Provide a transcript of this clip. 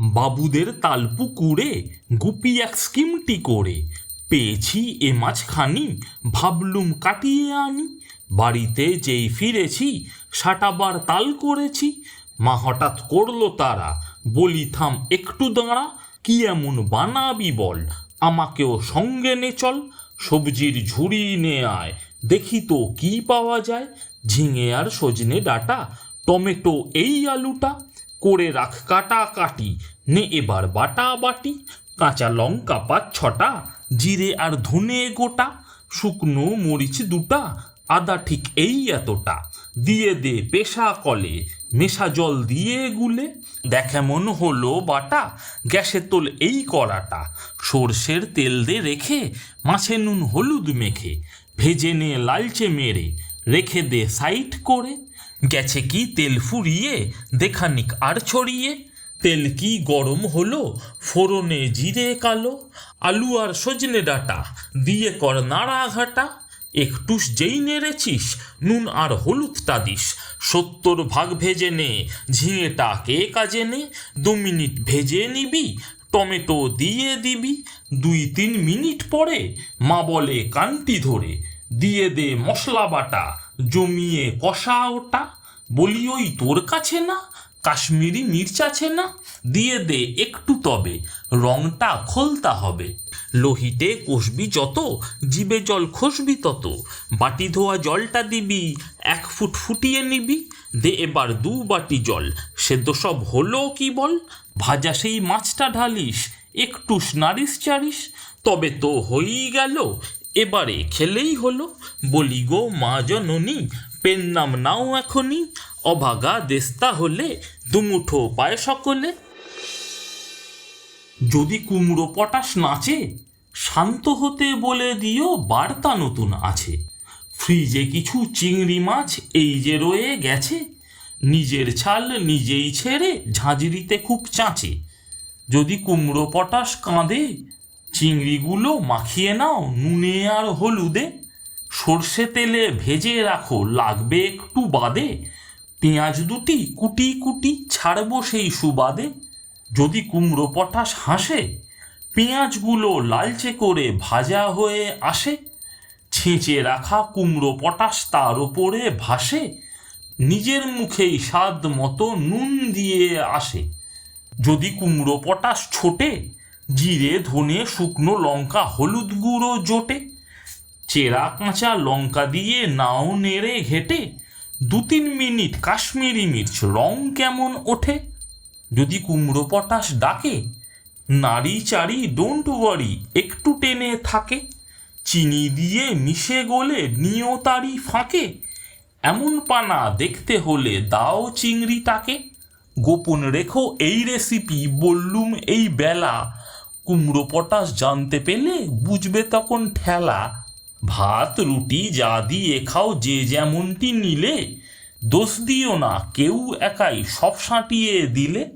বাবুদের তালপুকুরে গুপি এক স্কিমটি করে। পেয়েছি এ মাঝখানি, ভাবলুম কাটিয়ে আনি। বাড়িতে যেই ফিরেছি, সাটাবার তাল করেছি। মা হঠাৎ করল তারা, বলি, থাম, একটু দাঁড়া, কি এমন বানাবি বল? আমাকেও সঙ্গে নে চল, সবজির ঝুড়ি নে আয়। দেখি তো কি পাওয়া যায়। ঝিঙে আর সজনে ডাটা, টমেটো এই আলুটা করে রাখ কাটা কাটি। নে এবার বাটা বাটি, কাঁচা লঙ্কা পাঁচ ছটা, জিরে আর ধনে গোটা, শুকনো মরিচ দুটা, আদা ঠিক এই এতটা। দিয়ে দে পেশা কলে মেশা জল দিয়ে গুলে। দেখ এমন হলো বাটা, গ্যাসে তোল এই কড়াটা। সর্ষের তেল দে রেখে, মাছে নুন হলুদ মেখে। ভেজে নে লালচে মেরে, রেখে দে সাইড করে। গেছে কি তেল ফুরিয়ে, দেখানিক আর ছড়িয়ে? তেল কি গরম হলো, ফোড়নে জিরে কালো? আলু আর সজনে ডাটা, দিয়ে কর নাড়া ঘাটা? একটুস যেই নেড়েছিস, নুন আর হলুদটা দিস। সত্তর ভাগ ভেজে নে, ঝিঙেটা কে কাজে নে? দু মিনিট ভেজে নিবি, টমেটো দিয়ে দিবি। দুই তিন মিনিট পরে, মা বলে কানটি ধরে, দিয়ে দে মশলা বাটা। জমিয়ে কষা ওটা, বলি, ওই তোর কাছে না? কাশ্মীরি মির্চ আছে না? দিয়ে দে একটু তবে, রংটা খোলতা হবে। লোহিতে কষবি যত, জিবে জল খসবি তত। বাটি ধোয়া জলটা দিবি, এক ফুট ফুটিয়ে নিবি। দে এবার দু বাটি জল, সেদ্ধ সব হলো কি বল? ভাজা সেই মাছটা ঢালিস, একটু নারিস চারিস তবে তো হয়েই গেল এবারে খেলেই হলো। বলি গো মা জননী, পেন নাম নাও এখনই। অভাগা দেস্তা হলে দুমুঠো পায় সকলে। যদি কুমড়ো পটাশ নাচে, শান্ত হতে বলে দিও বার্তা নতুন আছে। ফ্রিজে কিছু চিংড়ি মাছ এই যে রয়ে গেছে। নিজের ছাল নিজেই ছেড়ে ঝাঁঝরিতে খুব চাঁচে। যদি কুমড়ো পটাশ কাঁদে চিংড়িগুলো মাখিয়ে নাও, নুনে আর হলুদে। সর্ষে তেলে ভেজে রাখো, লাগবে একটু বাদে। পেঁয়াজ দুটি কুটি কুটি ছাড়বো সেই সুবাদে। যদি কুমড়ো পটাশ হাসে, পেঁয়াজগুলো লালচে করে ভাজা হয়ে আসে। ছেঁচে রাখা কুমড়ো পটাশ তার ওপরে ভাসে। নিজের মুখেই স্বাদ মতো নুন দিয়ে আসে। যদি কুমড়ো পটাশ ছোটে জিরে, ধনে, শুকনো লঙ্কা, হলুদ গুঁড়ো জোটে। চেরা, কাঁচা লঙ্কা দিয়ে নাও নেড়ে ঘেটে। দু তিন মিনিট কাশ্মীরি মির্চ রং কেমন ওঠে? যদি কুমড়ো পটাশ ডাকে, নাড়ি চাড়ি ডোন্ট ওয়ারি একটু টেনে থাকে। চিনি দিয়ে মিশে গলে নিও তারি ফাঁকে। এমন পানা দেখতে হলে দাও চিংড়িটাকে। গোপন রেখো এই রেসিপি বললুম এই বেলা। কুমড়ো পটাশ জানতে পেলে বুঝবে তখন ঠেলা। ভাত, রুটি যা দিয়ে খাও, যে যেমনটি নিলে, দোষ দিও না, কেউ একাই সব সাঁটিয়ে দিলে।